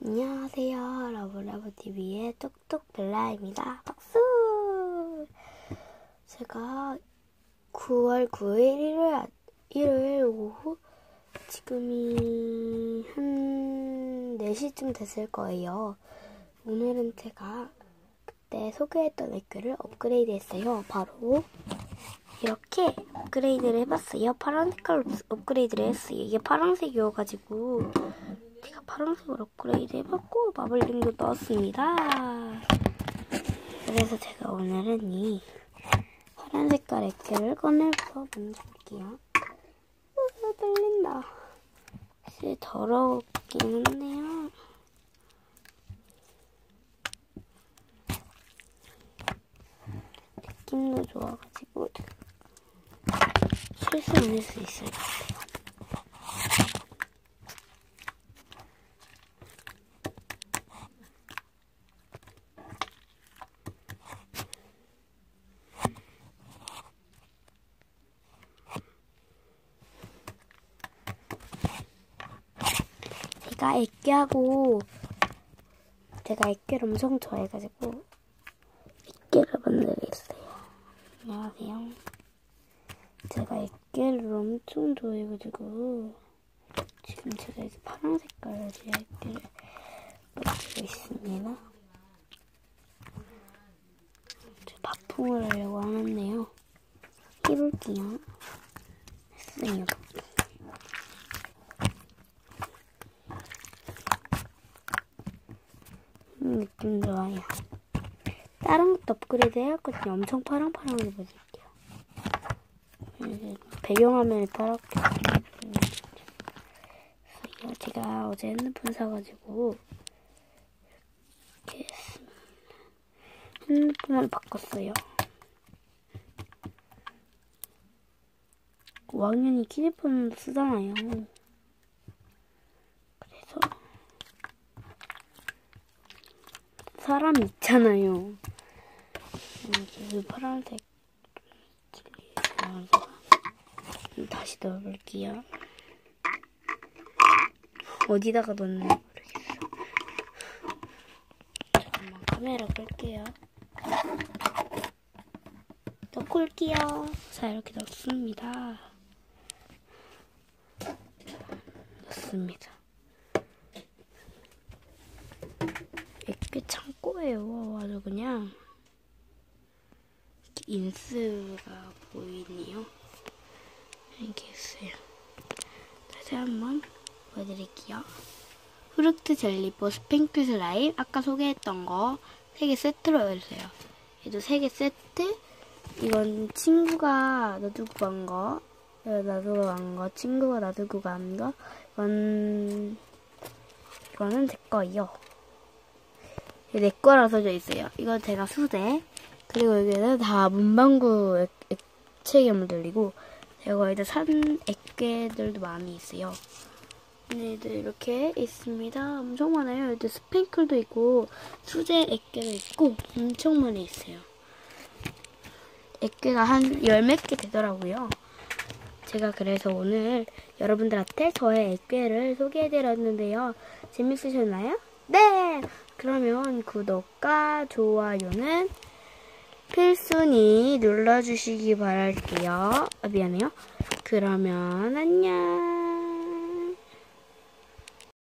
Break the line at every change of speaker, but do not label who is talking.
안녕하세요. 러브러브TV의 뚝뚝 벨라입니다. 박수! 제가 9월 9일 일요일, 일요일 오후 지금이 한 4시쯤 됐을 거예요. 오늘은 제가 그때 소개했던 액교를 업그레이드 했어요. 바로 이렇게 업그레이드를 해봤어요. 파란 색깔로 업그레이드를 했어요. 이게 파란색이어가지고 제가 파란색으로 업그레이드 해봤고 마블링도 넣었습니다. 그래서 제가 오늘은 이 파란 색깔 액체를 꺼내서 만져볼게요. 으, 떨린다. 사실 더럽긴 한데요. 느낌도 좋아가지고 실수 안할 수 있을 것 같아요. 제가 액기하고 제가 액기를 엄청 좋아해가지고 액기를 만들겠어요. 안녕하세요. 제가 액기를 엄청 좋아해가지고 지금 제가 이제 파란 색깔의 액기를 만들고 있습니다. 저 바풍을 하려고 하는데요. 해볼게요. 했어요. 느낌 좋아요. 다른 것도 업그레이드 해왔거든요. 엄청 파랑파랑하게. 이제 배경화면이 파랗게 제가 어제 핸드폰 사가지고 이렇게. 핸드폰을 바꿨어요. 5학년이 키드폰 쓰잖아요. 그래서 사람이 있잖아요. 그 파란색 다시 넣어볼게요. 어디다가 넣는지 모르겠어. 잠깐만 카메라 끌게요. 넣고 올게요. 자 이렇게 넣습니다. 넣습니다. 액괴 창고예요. 아주 그냥 인스가 보이네요. 이렇게 했어요. 다시 한번 보여드릴게요. 후르트 젤리버 스팽크 슬라임 아까 소개했던 거 3개 세트로 해주세요. 얘도 3개 세트 이건 친구가 놔두고 간 거, 놔두고 간 거, 친구가 놔두고 간 거, 이건 이거는 제 거예요. 내 거라 써져 있어요. 이거 제가 수대. 그리고 여기는 다 문방구 액, 액체괴물들이고 제가 여기다 산 액괴들도 많이 있어요. 얘들 이렇게 있습니다. 엄청 많아요. 여기 스팽클도 있고 수제 액괴도 있고 엄청 많이 있어요. 액괴가 한 열몇 개 되더라고요. 제가 그래서 오늘 여러분들한테 저의 액괴를 소개해드렸는데요. 재밌으셨나요? 네! 그러면 구독과 좋아요는 필순히 눌러주시기 바랄게요. 아, 미안해요. 그러면 안녕.